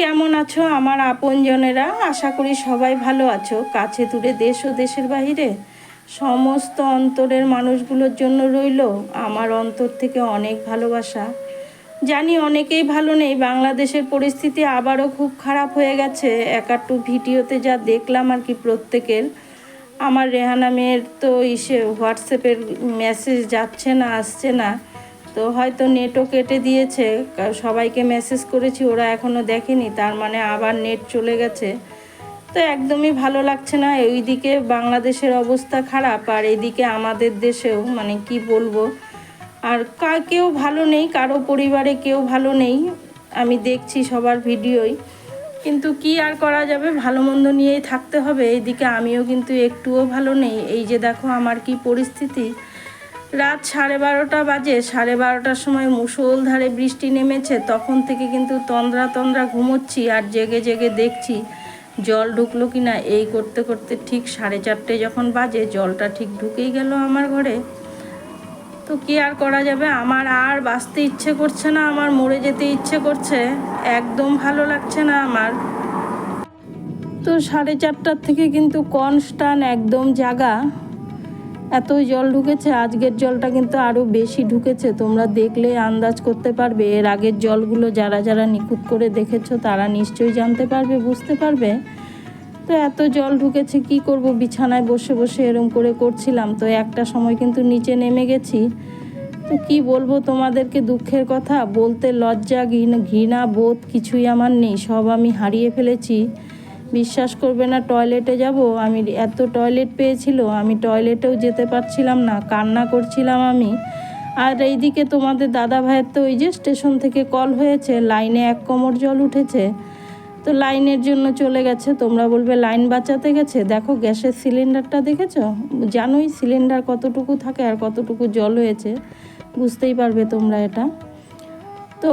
কেমন আছো আমার আপনজনেরা? আশা করি সবাই ভালো আছো। কাছে দূরে দেশ ও দেশের বাইরে সমস্ত অন্তরের মানুষগুলোর জন্য রইল আমার অন্তর থেকে অনেক ভালোবাসা। জানি অনেকেই ভালো নেই, বাংলাদেশের পরিস্থিতি আবারও খুব খারাপ হয়ে গেছে। একাট্টু ভিডিওতে যা দেখলাম আর কি প্রত্যেকের, আমার রেহানা মেয়ের তো ইসে হোয়াটসঅ্যাপের মেসেজ যাচ্ছে না, আসছে না। তো হয়তো নেটও কেটে দিয়েছে। সবাইকে মেসেজ করেছি, ওরা এখনও দেখেনি, তার মানে আবার নেট চলে গেছে। তো একদমই ভালো লাগছে না ওইদিকে বাংলাদেশের অবস্থা খারাপ, আর এইদিকে আমাদের দেশেও মানে কি বলব? আর কা কেউ ভালো নেই, কারও পরিবারে কেউ ভালো নেই, আমি দেখছি সবার ভিডিওই। কিন্তু কি আর করা যাবে, ভালো মন্দ নিয়েই থাকতে হবে, এইদিকে আমিও কিন্তু একটুও ভালো নেই। এই যে দেখো আমার কি পরিস্থিতি রাত সাড়ে বারোটা বাজে, সাড়ে বারোটার সময় মুষলধারে বৃষ্টি নেমেছে, তখন থেকে কিন্তু তন্দ্রা তন্দ্রা ঘুমোচ্ছি আর জেগে জেগে দেখছি জল ঢুকলো কি না এই করতে করতে ঠিক সাড়ে চারটে যখন বাজে, জলটা ঠিক ঢুকেই গেল আমার ঘরে। তো কি আর করা যাবে? আমার আর বাঁচতে ইচ্ছে করছে না, আমার মরে যেতে ইচ্ছে করছে, একদম ভালো লাগছে না আমার। তো সাড়ে চারটার থেকে কিন্তু কনস্টান একদম জাগা। এত জল ঢুকেছে, আজকের জলটা কিন্তু আরও বেশি ঢুকেছে। তোমরা দেখলে, আন্দাজ করতে পারবে। এর আগের জলগুলো যারা যারা নিখুঁত করে দেখেছ, তারা নিশ্চয়ই জানতে পারবে, বুঝতে পারবে। তো এত জল ঢুকেছে, কি করব? বিছানায় বসে বসে এরম করে করছিলাম। তো একটা সময় কিন্তু নিচে নেমে গেছি। তো কি বলব তোমাদেরকে দুঃখের কথা? বলতে লজ্জা, ঘৃণা ঘৃণা, বোধ কিছুই আমার নেই। সব আমি হারিয়ে ফেলেছি। বিশ্বাস করবে না টয়লেটে যাব। আমি এত টয়লেট পেয়েছিল, আমি টয়লেটেও যেতে পারছিলাম না, কান্না করছিলাম আমি। আর এইদিকে তোমাদের দাদা ভাইয়ের তো ওই যে স্টেশন থেকে কল হয়েছে লাইনে এক কোমর জল উঠেছে। তো লাইনের জন্য চলে গেছে, তোমরা বলবে লাইন বাঁচাতে গেছে? দেখো গ্যাসের সিলিন্ডারটা দেখেছ? জানোই সিলিন্ডার কতটুকু থাকে আর কতটুকু জল হয়েছে, বুঝতেই পারবে তোমরা এটা। তো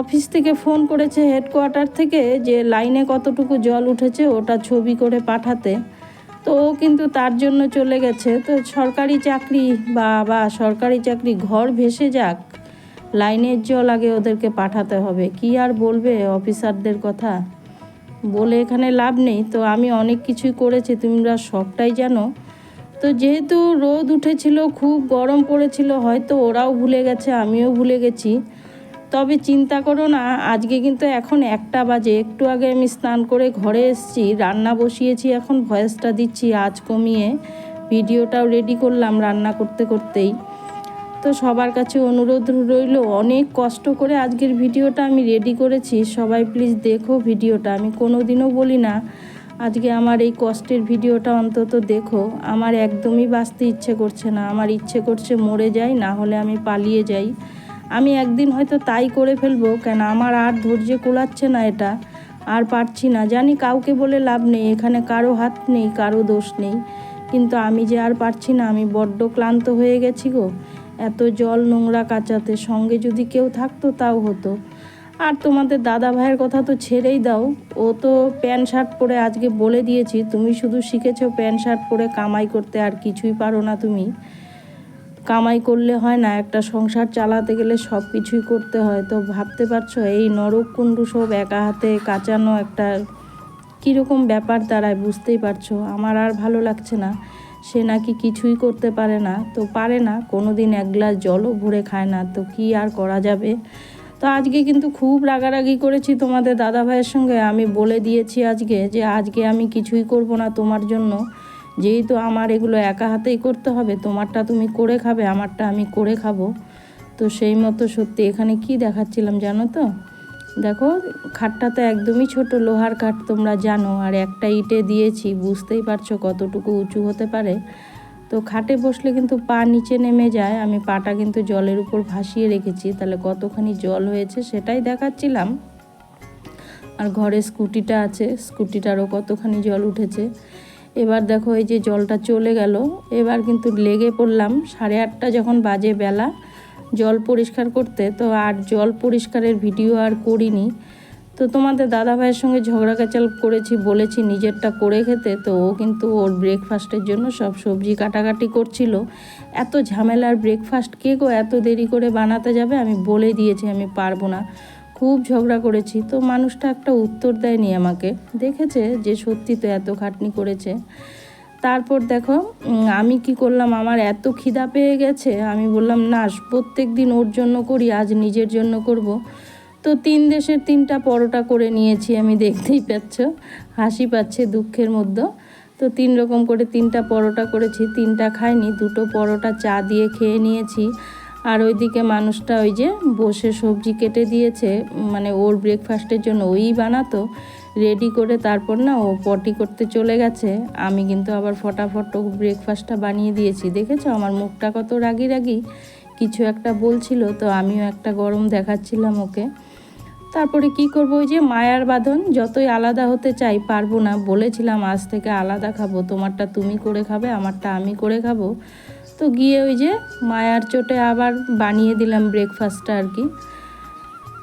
অফিস থেকে ফোন করেছে হেডকোয়ার্টার থেকে যে লাইনে কতটুকু জল উঠেছে ওটা ছবি করে পাঠাতে। তো ও কিন্তু তার জন্য চলে গেছে। তো সরকারি চাকরি বা বা সরকারি চাকরি ঘর ভেসে যাক, লাইনের জল আগে ওদেরকে পাঠাতে হবে। কি আর বলবে অফিসারদের কথা? বলে এখানে লাভ নেই। তো আমি অনেক কিছুই করেছি, তোমরা সবটাই জানো। তো যেহেতু রোদ উঠেছিল, খুব গরম পড়েছিল, হয়তো ওরাও ভুলে গেছে, আমিও ভুলে গেছি। তবে চিন্তা করো না, আজকে কিন্তু এখন একটা বাজে। একটু আগে আমি স্নান করে ঘরে এসেছি, রান্না বসিয়েছি, এখন ভয়েসটা দিচ্ছি আজ কমিয়ে। ভিডিওটাও রেডি করলাম রান্না করতে করতেই। তো সবার কাছে অনুরোধ রইল, অনেক কষ্ট করে আজকের ভিডিওটা আমি রেডি করেছি। সবাই প্লিজ দেখো ভিডিওটা, আমি কোনো দিনও বলি না, আজকে আমার এই কষ্টের ভিডিওটা অন্তত দেখো। আমার একদমই বাঁচতে ইচ্ছে করছে না, আমার ইচ্ছে করছে মরে যাই, না হলে আমি পালিয়ে যাই। আমি একদিন হয়তো তাই করে ফেলব, কেন আমার আর ধৈর্য কোলাচ্ছে না এটা। আর পারছি না। জানি কাউকে বলে লাভ নেই, এখানে কারও হাত নেই, কারও দোষ নেই। কিন্তু আমি যে আর পারছি না, আমি বড্ড ক্লান্ত হয়ে গেছি গো। এত জল নোংরা কাচাতে সঙ্গে যদি কেউ থাকতো তাও হতো। আর তোমাদের দাদা ভাইয়ের কথা তো ছেড়েই দাও। ও তো প্যান্ট শার্ট পরে আজকে বলে দিয়েছি, তুমি শুধু শিখেছো প্যান্ট শার্ট পরে কামাই করতে, আর কিছুই পারো না তুমি। কামাই করলে হয় না, একটা সংসার চালাতে গেলে সব কিছুই করতে হয়। তো ভাবতে পারছ, এই নরক কুণ্ডু সব একা হাতে কাচানো একটা কীরকম ব্যাপার দাঁড়ায় বুঝতেই পারছ। আমার আর ভালো লাগছে না, সে নাকি কিছুই করতে পারে না। তো পারে না কোনো দিন এক গ্লাস জলও ভরে খায় না, তো কি আর করা যাবে? তো আজকে কিন্তু খুব রাগারাগি করেছি তোমাদের দাদা ভাইয়ের সঙ্গে। আমি বলে দিয়েছি আজকে যে আজকে আমি কিছুই করব না তোমার জন্য। যেহেতু আমার এগুলো একা হাতেই করতে হবে, তোমারটা তুমি করে খাবে, আমারটা আমি করে খাব। তো সেই মতো সত্যি এখানে কি দেখাচ্ছিলাম জানো তো? দেখো, খাটটা তো একদমই ছোট, লোহার খাট তোমরা জানো, আর একটা ইটে দিয়েছি, বুঝতেই পারছ কতটুকু উঁচু হতে পারে। তো খাটে বসলে কিন্তু পা নিচে নেমে যায়, আমি পাটা কিন্তু জলের উপর ভাসিয়ে রেখেছি, তাহলে কতখানি জল হয়েছে সেটাই দেখাচ্ছিলাম। আর ঘরে স্কুটিটা আছে, স্কুটিটারও কতখানি জল উঠেছে। এবার দেখো এই যে জলটা চলে গেল। এবার কিন্তু লেগে পড়লাম। সাড়ে আটটা যখন বাজে বেলা, জল পরিষ্কার করতে, তো আর জল পরিষ্কারের ভিডিও আর করিনি। তো তোমাদের দাদা ভাইয়ের সঙ্গে ঝগড়া কাচাল করেছি, বলেছি নিজেরটা করে খেতে, তো ও কিন্তু ওর ব্রেকফাস্টের জন্য সব সবজি কাটাকাটি করছিল। এত ঝামেলার ব্রেকফাস্ট কে গো এত দেরি করে বানাতে যাবে? আমি বলে দিয়েছি, আমি পারব না। খুব ঝগড়া করেছি, তো মানুষটা একটা উত্তর দেয়নি আমাকে। দেখেছে যে সত্যি তো এত খাটনি করেছে। তারপর দেখো আমি কি করলাম, আমার এত খিদা পেয়ে গেছে, আমি বললাম, না, প্রত্যেক দিন ওর জন্য করি, আজ নিজের জন্য করব। তো তিন দেশের তিনটা পরোটা করে নিয়েছি, আমি দেখতেই পাচ্ছ, হাসি পাচ্ছে দুঃখের মধ্যে। তো তিন রকম করে তিনটা পরোটা করেছি, তিনটা খাইনি, দুটো পরোটা চা দিয়ে খেয়ে নিয়েছি। আর ওইদিকে মানুষটা ওই যে বসে সবজি কেটে দিয়েছে মানে ওর ব্রেকফাস্টের জন্য ওই বানাতো রেডি করে তারপর না ও পটি করতে চলে গেছে। আমি কিন্তু আবার ফটাফট ব্রেকফাস্টটা বানিয়ে দিয়েছি। দেখেছ? আমার মুখটা কত রাগি রাগি। কিছু একটা বলছিল, তো আমিও একটা গরম দেখাচ্ছিলাম ওকে। তারপরে কি করব? ওই যে মায়ার বাঁধন, যতই আলাদা হতে চাই পারব না। বলেছিলাম, আজ থেকে আলাদা খাব। তোমারটা তুমি করে খাবে, আমারটা আমি করে খাব। তো গিয়ে ওই যে মায়ার চোটে আবার বানিয়ে দিলাম ব্রেকফাস্টটা আর কি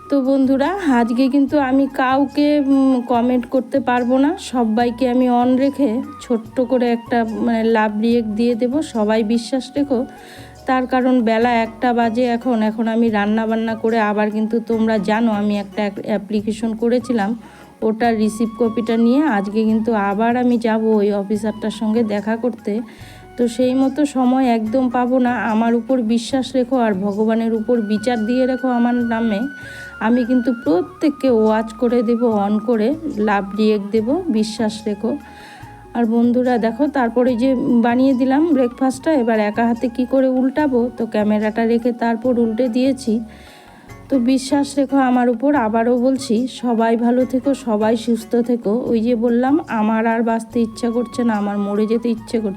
তো বন্ধুরা, আজকে কিন্তু আমি কাউকে কমেন্ট করতে পারব না। সবাইকে আমি অন রেখে ছোট্ট করে একটা মানে লাভ রিয়েক্ট দিয়ে দেব। সবাই বিশ্বাস রেখো, তার কারণ বেলা একটা বাজে এখন। এখন আমি রান্না বান্না করে আবার কিন্তু তোমরা জানো, আমি একটা অ্যাপ্লিকেশন করেছিলাম, ওটার রিসিভ কপিটা নিয়ে। আজকে কিন্তু আবার আমি যাব ওই অফিসারটার সঙ্গে দেখা করতে। তো সেই মতো সময় একদম পাবো না। আমার উপর বিশ্বাস রেখো আর ভগবানের উপর বিচার দিয়ে রেখো আমার নামে। আমি কিন্তু প্রত্যেককে ওয়াচ করে দেব অন করে লাভ রিয়েক দেব, বিশ্বাস রেখো। আর বন্ধুরা দেখো, তারপরে যে বানিয়ে দিলাম ব্রেকফাস্টটা এবার একা হাতে কি করে উল্টাবো? তো ক্যামেরাটা রেখে তারপর উল্টে দিয়েছি। তো বিশ্বাস রেখো আমার উপর, আবারও বলছি, সবাই ভালো থেকো, সবাই সুস্থ থেকো। ওই যে বললাম, আমার আর বাঁচতে ইচ্ছা করছে না, আমার মরে যেতে ইচ্ছে করছে